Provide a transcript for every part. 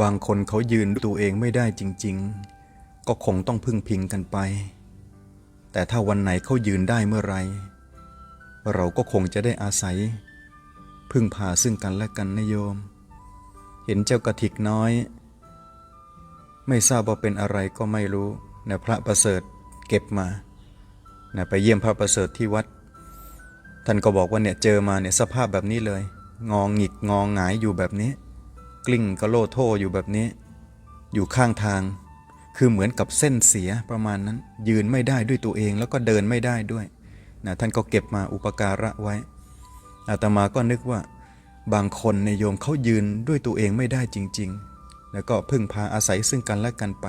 บางคนเขายืนตัวเองไม่ได้จริง ๆ ก็คงต้องพึ่งพิงกันไป แต่ถ้าวันไหนเขายืนได้เมื่อไร เราก็คงจะได้อาศัย พึ่งพาซึ่งกันและกันนะโยม เห็นเจ้ากระถิกน้อย ไม่ทราบว่าเป็นอะไรก็ไม่รู้นะพระประเสริฐเก็บมานะไปเยี่ยมพระประเสริฐที่วัด ท่านก็บอกว่าเนี่ยเจอมาเนี่ยสภาพแบบนี้เลย งองหงิกงองหงายอยู่แบบนี้ กลิ้งกระโลโทอยู่แบบนี้ อยู่ข้างทาง คือเหมือนกับเส้นเสียประมาณนั้น ยืนไม่ได้ด้วยตัวเองแล้วก็เดินไม่ได้ด้วยนะท่านก็เก็บมาอุปการะไว้ อาตมาก็นึกว่า บางคนในโยมเขายืนด้วยตัวเองไม่ได้จริง ๆ แล้วก็พึ่งพาอาศัยซึ่งกันและกันไป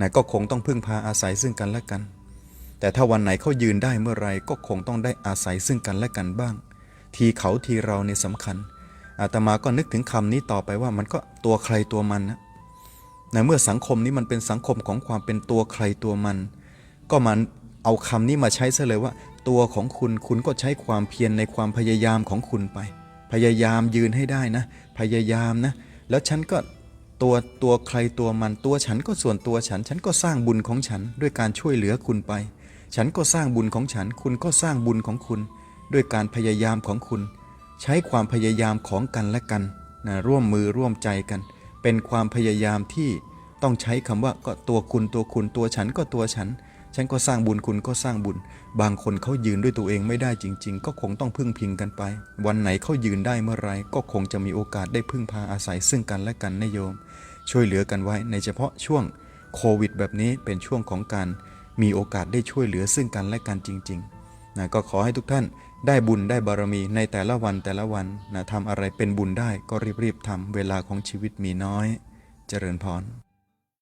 นะก็คงต้องพึ่งพาอาศัยซึ่งกันและกัน แต่ถ้าวันไหนเขายืนได้เมื่อไรก็คงต้องได้อาศัยซึ่งกันและกันบ้าง ทีเขาทีเราเนี่ยสำคัญ อาตมาก็นึกถึงคำนี้ต่อไปว่ามันก็ตัวใครตัวมันนะในเมื่อสังคมนี้มันเป็นสังคมของความเป็นตัวใครตัวมัน ก็มันเอาคำนี้มาใช้ซะเลยว่า ตัวของคุณคุณก็ใช้ความเพียรในความพยายามของคุณไป พยายามยืนให้ได้นะ พยายามนะ แล้วฉันก็ตัวตัวใครตัวมันตัวฉันก็ส่วนตัวฉัน ฉันก็สร้างบุญของฉันด้วยการช่วยเหลือคุณไป ฉันก็สร้างบุญของฉัน คุณก็สร้างบุญของคุณ ด้วยการพยายามของคุณ ใช้ความพยายามของกันและกันนะร่วมมือร่วมใจกัน เป็นความพยายามที่ต้องใช้คำว่าก็ตัวคุณตัวคุณตัวฉันก็ตัวฉัน ฉันก็สร้างบุญคุณก็สร้างบุญ บางคนเขายืนด้วยตัวเองไม่ได้จริง ๆ ก็คงต้องพึ่งพิงกันไป วันไหนเขายืนได้เมื่อไรก็คงจะมีโอกาสได้พึ่งพาอาศัยซึ่งกันและกันนะโยม ช่วยเหลือกันไว้ในเฉพาะช่วงโควิด แบบนี้เป็นช่วงของการมีโอกาสได้ช่วยเหลือซึ่งกันและกันจริง ๆ นะก็ขอให้ทุกท่านได้บุญได้บารมีในแต่ละวันแต่ละวันนะทำอะไรเป็นบุญได้ก็รีบๆทำเวลาของชีวิตมีน้อย เจริญพร